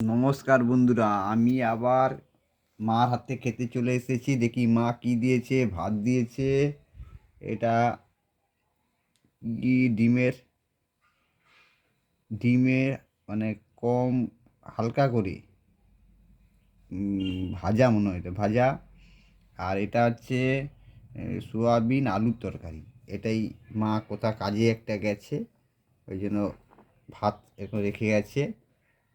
নমস্কার বন্ধুরা, আমি আবার মার হাতে খেতে চলে এসেছি। দেখি মা কি দিয়েছে, ভাত দিয়েছে। এটা কি ডিমের? ডিমের মানে কম, হালকা করে। ভাজা মনে হয় এটা, ভাজা। আর এটা হচ্ছে সোয়াবিন আলুর তরকারি। এটাই মা কোথা কাজে একটা গেছে, ওই জন্য ভাত এখন রেখে গেছে।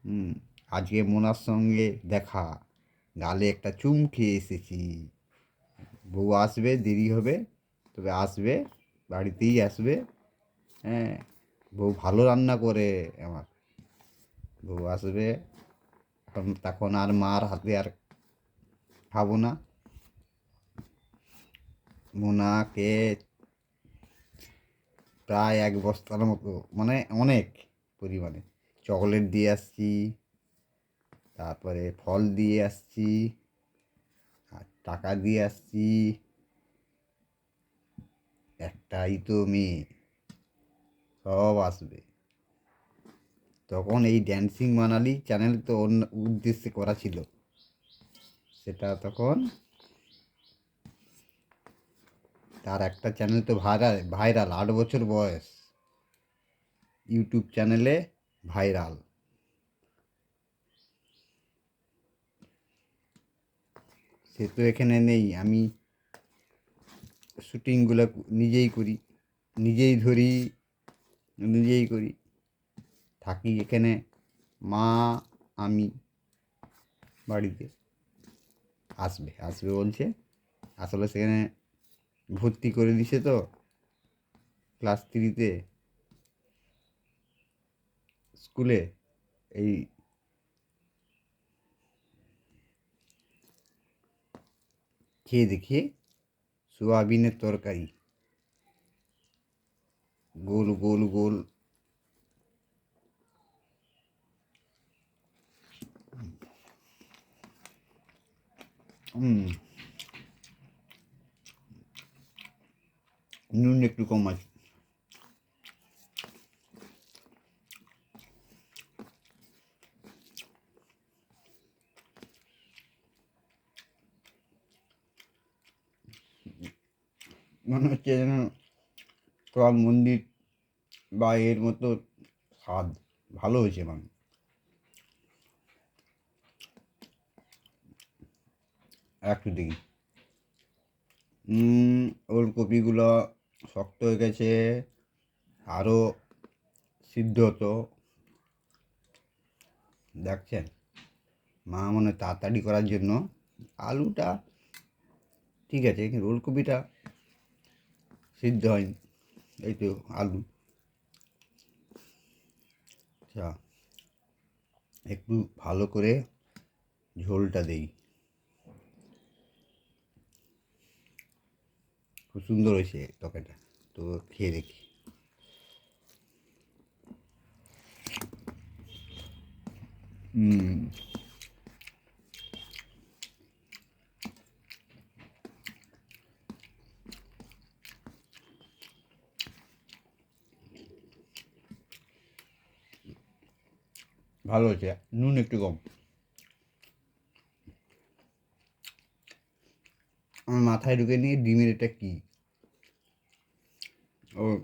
হুম আজকে মোনার সঙ্গে দেখা। গালে একটা চুম খেয়ে এসেছি। বউ আসবে, দেরি হবে, তবে আসবে, বাড়িতেই আসবে। হ্যাঁ বউ ভালো রান্না করে আমার। বউ আসবে, এখন তখন আর মার হাতে আর খাব না। মোনাকে প্রায় এক বস্তার মতো মানে অনেক পরিমাণে। চকলেট দিয়ে আসছি তারপরে ফল দিয়ে আসছি, আর টাকা দিয়ে আসছি। একটাই তো মেয়ে, সব আসবে। তখন এই ড্যান্সিং মানালি চ্যানেল তো অন্য উদ্দেশ্যে করা ছিল। সেটা তখন তার একটা চ্যানেল তো ভাইরাল ভাইরাল আট বছর বয়স। ইউটিউব চ্যানেলে ভাইরাল সে তো এখানে নেই। আমি শুটিংগুলো নিজেই করি, নিজেই ধরি, নিজেই করি। থাকি এখানে মা, আমি বাড়িতে। আসবে আসবে বলছে। আসলে সেখানে ভর্তি করে দিছে তো, ক্লাস থ্রিতে। স্কুলে এই খেয়ে দেখি সোয়াবিনের তরকারি গোল গোল গোল হুম নুন একটু কম আছে মনে হচ্ছে যেন সব মন্দির বা এর মতো স্বাদ ভালো হয়েছে মানে একটু দেখি। উম, ওলকপিগুলো শক্ত হয়ে গেছে আরও সিদ্ধ হতো। দেখছেন? মা মনে তাড়াতাড়ি করার জন্য আলুটা ঠিক আছে কিন্তু ওলকপিটা সিদ্ধ হয়নি এই তো আলু। আচ্ছা একটু ভালো করে ঝোলটা দেই। খুব সুন্দর হয়েছে তরকারিটা, তো খেয়ে দেখি। হুম। ভালো হয়েছে। নুন একটু কম। আমার মাথায় ঢুকে নিয়ে ডিমের এটা কী? ও।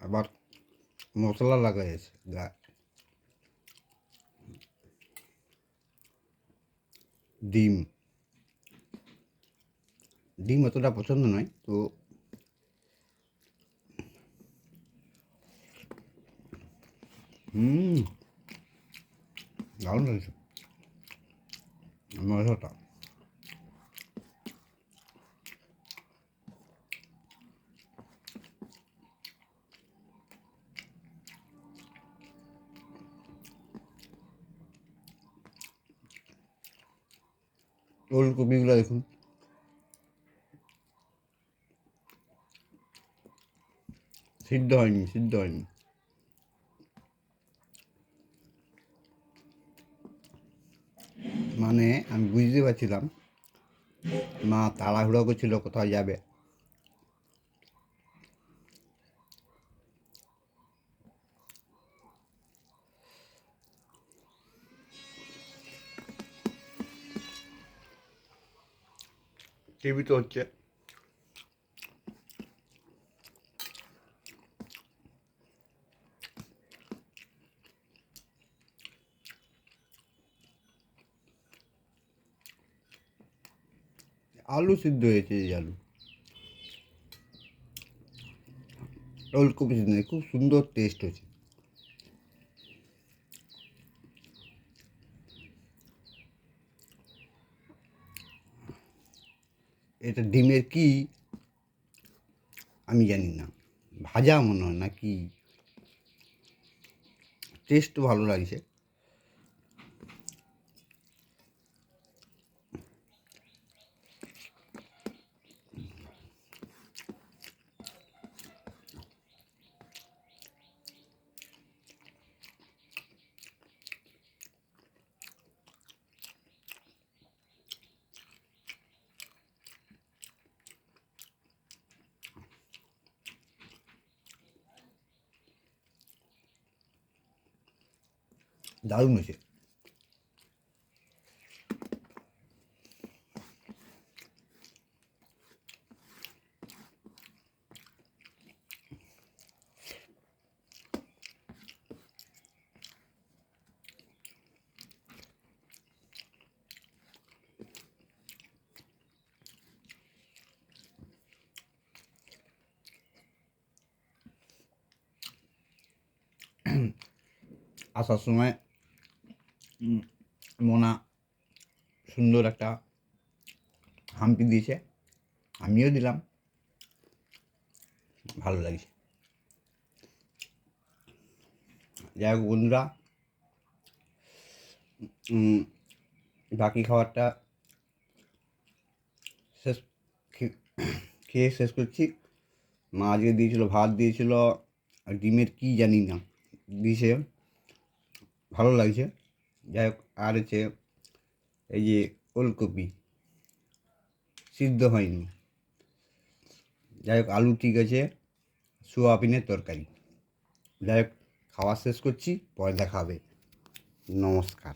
আবার মশলা লাগাইছে গা। ডিম। ডিম অতটা পছন্দ নয়, তো 음, 나온다, 이제. 맛있었다. 오늘 고민 라이프. 신도임, 신도임. মানে আমি বুঝতে পারছিলাম মা তাড়াহুড়ো করছিল কোথাও যাবে। টিভি তো হচ্ছে। আলু সিদ্ধ হয়েছে এই আলু। ওলকপি সিদ্ধ খুব সুন্দর টেস্ট হয়েছে। এটা ডিমের কি? আমি জানি না। ভাজা মনে হয় না কি? টেস্ট ভালো লাগছে। ダルムシ。朝すめ。মোনা সুন্দর একটা হাম্পি দিয়েছে। আমিও দিলাম। ভালো লাগছে। যাই হোক বন্ধুরা বাকি খাবারটা শেষ খেয়ে শেষ করছি। মা আজকে দিয়েছিল ভাত, দিয়েছিল আর ডিমের কী জানি না, দিয়েছে। ভালো লাগছে। যাই হোক, আর হচ্ছে এই যে ওলকপি, সিদ্ধ হয়নি। যাই হোক, আলু ঠিক আছে, সোয়াবিনের তরকারি। যাই হোক, খাওয়া শেষ করছি, পরে দেখা হবে। নমস্কার।